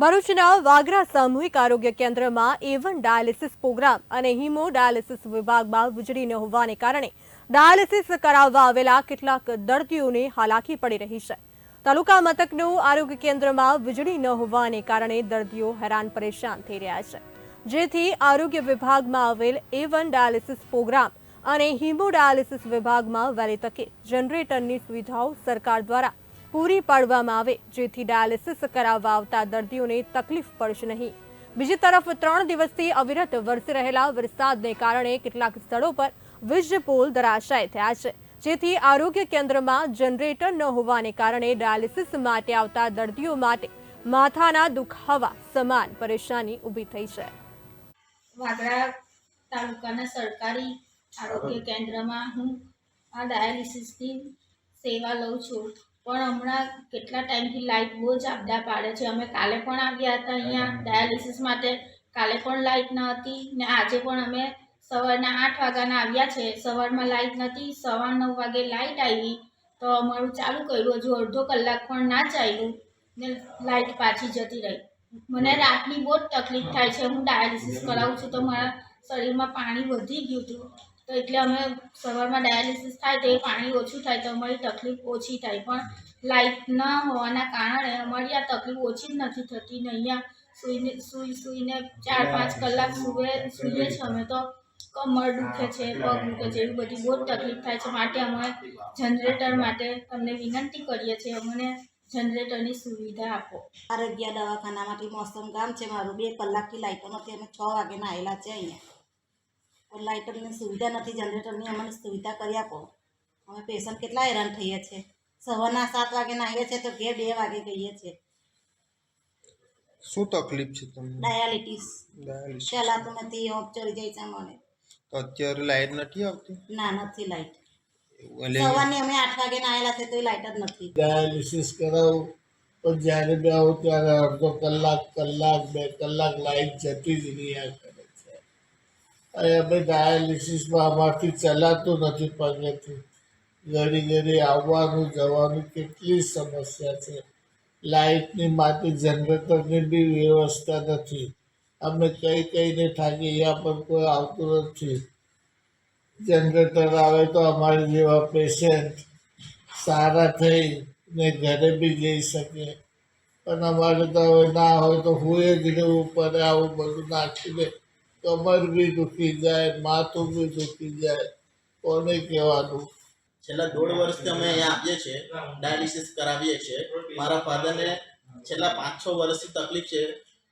ભરૂચના વાગરા સામૂહિક આરોગ્ય કેન્દ્રમાં એવન ડાયાલિસિસ પ્રોગ્રામ અને હિમો ડાયાલિસિસ વિભાગમાં વીજળી ન હોવાને કારણે ડાયાલિસિસ કરાવવા આવેલા કેટલાક દર્દીઓને હાલાકી પડી રહી છે. તાલુકા મથકનું આરોગ્ય કેન્દ્રમાં વીજળી ન હોવાને કારણે દર્દીઓ હેરાન પરેશાન થઈ રહ્યા છે. જેથી આરોગ્ય વિભાગમાં આવેલ એવન ડાયાલિસિસ પ્રોગ્રામ અને હિમો ડાયાલિસિસ વિભાગમાં વહેલી તકે જનરેટરની સુવિધાઓ સરકાર દ્વારા પૂરી પાડવામાં આવે, જેથી ડાયાલિસિસ કરાવવા આવતા દર્દીઓને તકલીફ પડશે નહીં. બીજી તરફ, ત્રણ દિવસથી અવિરત વરસી રહેલા વરસાદને કારણે કેટલાક સ્થળો પર વીજ પોલ ધરાશાય થયા છે, જેથી આરોગ્ય કેન્દ્રમાં જનરેટર ન હોવાને કારણે ડાયાલિસિસ માટે આવતા દર્દીઓ માટે માથાના દુખાવા સમાન પરેશાની ઊભી થઈ છે. વાગરા તાલુકાના સરકારી આરોગ્ય કેન્દ્રમાં હું આ ડાયાલિસિસની સેવા લઉં છું. પણ હમણાં કેટલા ટાઈમથી લાઇટ બહુ જ આપડા પાડે છે. અમે કાલે પણ આવ્યા હતા અહીંયા ડાયાલિસિસ માટે. કાલે પણ લાઇટ ન હતી ને આજે પણ અમે સવારના આઠ વાગ્યાના આવ્યા છે. સવારમાં લાઇટ નથી સવાર નવ વાગે લાઇટ આવી. તો અમારું ચાલુ કર્યું. હજુ અડધો કલાક પણ ના ચાલ્યું ને લાઇટ પાછી જતી રહી. મને રાતની બહુ જ તકલીફ થાય છે. હું ડાયાલિસિસ કરાવું છું તો મારા શરીરમાં પાણી વધી ગયું હતું. તો એટલે અમે સવારમાં ડાયાલિસિસ થાય તો એ પાણી ઓછું થાય તો અમારી તકલીફ ઓછી થાય. પણ લાઇટ ન હોવાના કારણે અમારી આ તકલીફ ઓછી જ નથી થતી ને અહીંયા સૂઈને, સૂઈ, સૂઈને ચાર, પાંચ કલાક સૂવે, સૂઈએ છીએ અમે તો. કમર દુખે છે, પગ દુખે છે, એવી બધી બહુ જ તકલીફ થાય છે. માટે અમે જનરેટર માટે તમને વિનંતી કરીએ છીએ, અમને જનરેટરની સુવિધા આપો. આરોગ્ય દવાખાનામાંથી મોસમ ગામ છે, મારું બે કલાકથી લાઈટો નથી અમે છ વાગે આવેલા છે અહીંયા. પણ લાઇટોની સુવિધા નથી જનરેટરની અમને સુવિધા કરી આપો. અમે પેશન્ટ કેટલા હેરાન થઈએ છીએ સવારના સાત વાગે નાહીએ છીએ તો ઘેર બે વાગે ગઈએ છીએ શું તકલીફ છે તમને? ડાયાલિટીસ ડાયાલિસિસ પહેલાં તો નથી ઓફ ચડી જાય છે મને તો અત્યારે લાઈટ નથી આવતી? ના નથી લાઇટ સવારની અમે આઠ વાગે આવેલા છે તો લાઇટ જ નથી. ડાયાલિસિસ કરાવું પણ જ્યારે બે આવું ત્યારે અડધો કલાક કલાક બે કલાક લાઈટ જતી જ રહ્યા અને અમે ડાયાલિસિસમાં અમારથી ચલાતું નથી પગેથી. ઘડી ઘડી આવવાનું, જવાનું કેટલી સમસ્યા છે. લાઇટની માટે જનરેટરની બી વ્યવસ્થા નથી. અમે કઈ કઈને થાકી પણ કોઈ આવતું નથી. જનરેટર આવે તો અમારી જેવા પેશન્ટ સારા થઈ ને ઘરે બી જઈ શકે. પણ અમારે તો હવે ના હોય તો હું જ રહેવું પડે આવું બધું નાખીને કમર બી દુખી જાય, માથું બી દુખી જાય. કોને કહેવાનું? છેલ્લા દોઢ વર્ષથી અમે અહીંયા આવીએ છીએ, ડાયાલિસિસ કરાવીએ છીએ. મારા ફાધરને છેલ્લા પાંચ છ વર્ષથી તકલીફ છે.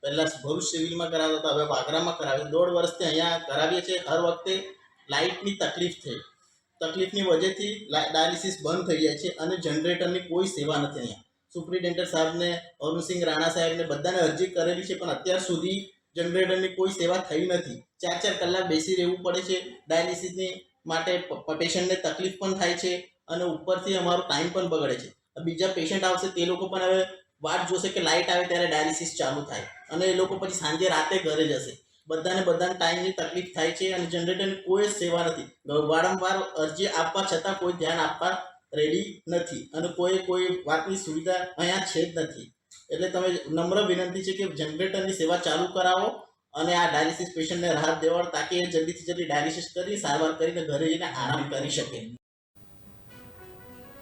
પહેલાં ભરૂચ સિવિલમાં કરાવતા હતા, હવે વાગરામાં કરાવીએ દોઢ વર્ષથી અહીંયા કરાવીએ છીએ. હર વખતે લાઇટની તકલીફ થઈ. તકલીફની વજહથી ડાયાલિસિસ બંધ થઈ જાય છે અને જનરેટરની કોઈ સેવા નથી અહીંયા. સુપ્રિન્ટેન્ડન્ટ સાહેબને અરુણસિંહ રાણા સાહેબને બધાને અરજી કરેલી છે, પણ અત્યાર સુધી જનરેટરની કોઈ સેવા થઈ નથી. ચાર ચાર કલાક બેસી રહેવું પડે છે. ડાયાલિસિસની માટે પેશન્ટને તકલીફ પણ થાય છે અને ઉપરથી અમારો ટાઈમ પણ બગડે છે. બીજા પેશન્ટ આવશે તે લોકો પણ હવે વાટ જોશે કે લાઇટ આવે ત્યારે ડાયાલિસિસ ચાલુ થાય અને એ લોકો પછી સાંજે રાતે ઘરે જશે. બધાને બધાને ટાઈમની તકલીફ થાય છે અને જનરેટરની કોઈ જ સેવા નથી. વારંવાર અરજી આપવા છતાં કોઈ ધ્યાન આપવા રેડી નથી અને કોઈ કોઈ વાતની સુવિધા અહીંયા છે જ નથી. એટલે તમે નમ્ર વિનંતી છે કે જનરેટરની સેવા ચાલુ કરાવો અને આ ડાયાલિસિસ પેશન્ટને રાહત દેવાડ તાકી એ જલ્દીથી જલ્દી ડાયાલિસિસ કરી સારવાર કરીને ઘરે જઈને આરામ કરી શકે.